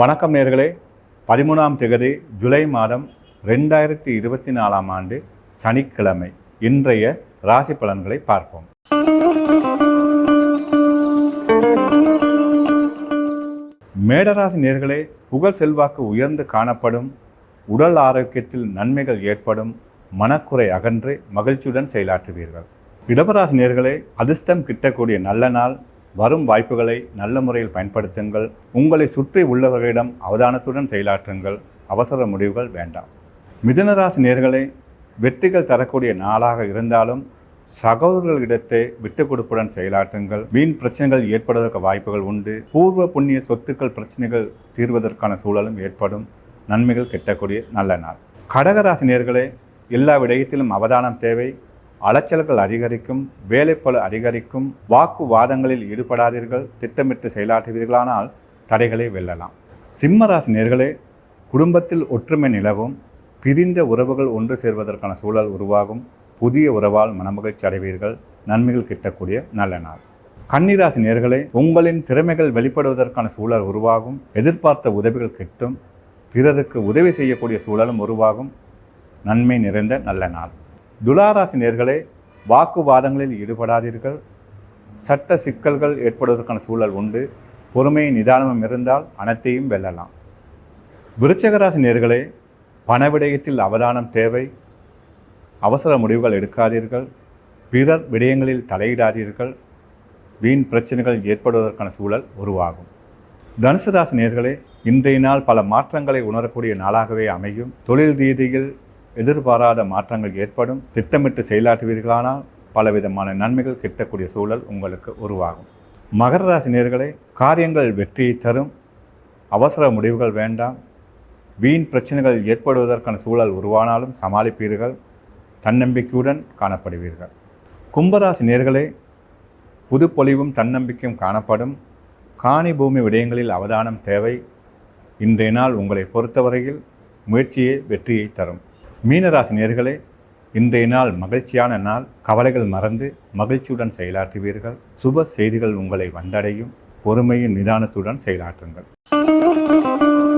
வணக்கம் நேர்களே. பதிமூணாம் திகதி ஜூலை மாதம் ரெண்டாயிரத்தி இருபத்தி நாலாம் ஆண்டு சனிக்கிழமை. இன்றைய ராசி பலன்களை பார்ப்போம். மேடராசி நேர்களே புகழ் செல்வாக்கு உயர்ந்து காணப்படும் உடல் ஆரோக்கியத்தில் நன்மைகள் ஏற்படும் மனக்குறை அகன்று மகிழ்ச்சியுடன் செயலாற்றுவீர்கள். இடபராசி நேர்களே அதிர்ஷ்டம் கிட்டக்கூடிய நல்ல நாள் வரும் வாய்ப்புகளை நல்ல முறையில் பயன்படுத்துங்கள். உங்களை சுற்றி உள்ளவர்களிடம் அவதானத்துடன் செயலாற்றுங்கள். அவசர முடிவுகள் வேண்டாம். மிதுனராசி நேர்களை வெற்றிகள் தரக்கூடிய நாளாக இருந்தாலும் சகோதரர்களிடத்தை விட்டுக் கொடுப்புடன் செயலாற்றுங்கள். வீண் பிரச்சனைகள் ஏற்படுவதற்கு வாய்ப்புகள் உண்டு. பூர்வ புண்ணிய சொத்துக்கள் பிரச்சனைகள் தீர்வதற்கான சூழலும் ஏற்படும். நன்மைகள் கிட்டக்கூடிய நல்ல நாள். கடகராசி நேர்களே எல்லா விடயத்திலும் அவதானம் தேவை. அலைச்சல்கள் அதிகரிக்கும் வேலைப்பழு அதிகரிக்கும் வாக்குவாதங்களில் ஈடுபடாதீர்கள் திட்டமிட்டு செயலாற்றுவீர்களானால் தடைகளை வெல்லலாம். சிம்மராசி நேர்களே குடும்பத்தில் ஒற்றுமை நிலவும் பிரிந்த உறவுகள் ஒன்று சேர்வதற்கான சூழல் உருவாகும் புதிய உறவால் மனமகிழ்ச்சி அடைவீர்கள் நன்மைகள் கிட்டக்கூடிய நல்ல நாள். கன்னிராசி நேர்களே உங்களின் திறமைகள் வெளிப்படுவதற்கான சூழல் உருவாகும் எதிர்பார்த்த உதவிகள் கிட்டும் பிறருக்கு உதவி செய்யக்கூடிய சூழலும் உருவாகும் நன்மை நிறைந்த நல்ல நாள். துலாராசி நேர்களே வாக்குவாதங்களில் ஈடுபடாதீர்கள். சட்ட சிக்கல்கள் ஏற்படுவதற்கான சூழல் உண்டு. பொறுமை நிதானமும் இருந்தால் அனைத்தையும் வெல்லலாம். விருச்சகராசி நேர்களே பண விடயத்தில் அவதானம் தேவை. அவசர முடிவுகள் எடுக்காதீர்கள். பிறர் விடயங்களில் தலையிடாதீர்கள். வீண் பிரச்சனைகள் ஏற்படுவதற்கான சூழல் உருவாகும். தனுசு ராசி நேர்களே இன்றைய நாள் பல மாற்றங்களை உணரக்கூடிய நாளாகவே அமையும். தொழில் ரீதியில் எதிர்பாராத மாற்றங்கள் ஏற்படும் திட்டமிட்டு செயலாற்றுவீர்களானால் பலவிதமான நன்மைகள் கிட்டக்கூடிய சூழல் உங்களுக்கு உருவாகும். மகர ராசி நேர்களே காரியங்கள் வெற்றியை தரும். அவசர முடிவுகள் வேண்டாம். வீண் பிரச்சனைகள் ஏற்படுவதற்கான சூழல் உருவானாலும் சமாளிப்பீர்கள். தன்னம்பிக்கையுடன் காணப்படுவீர்கள். கும்பராசி நேர்களே புதுப்பொலிவும் தன்னம்பிக்கையும் காணப்படும். காணி பூமி விடயங்களில் அவதானம் தேவை. இன்றைய நாள் உங்களை பொறுத்தவரையில் முயற்சியே வெற்றியை தரும். மீனராசி நேர்களே இன்றைய நாள் மகிழ்ச்சியான நாள். கவலைகள் மறந்து மகிழ்ச்சியுடன் செயலாற்றுவீர்கள். சுப செய்திகள் உங்களை வந்தடையும். பொறுமையின் நிதானத்துடன் செயலாற்றுங்கள்.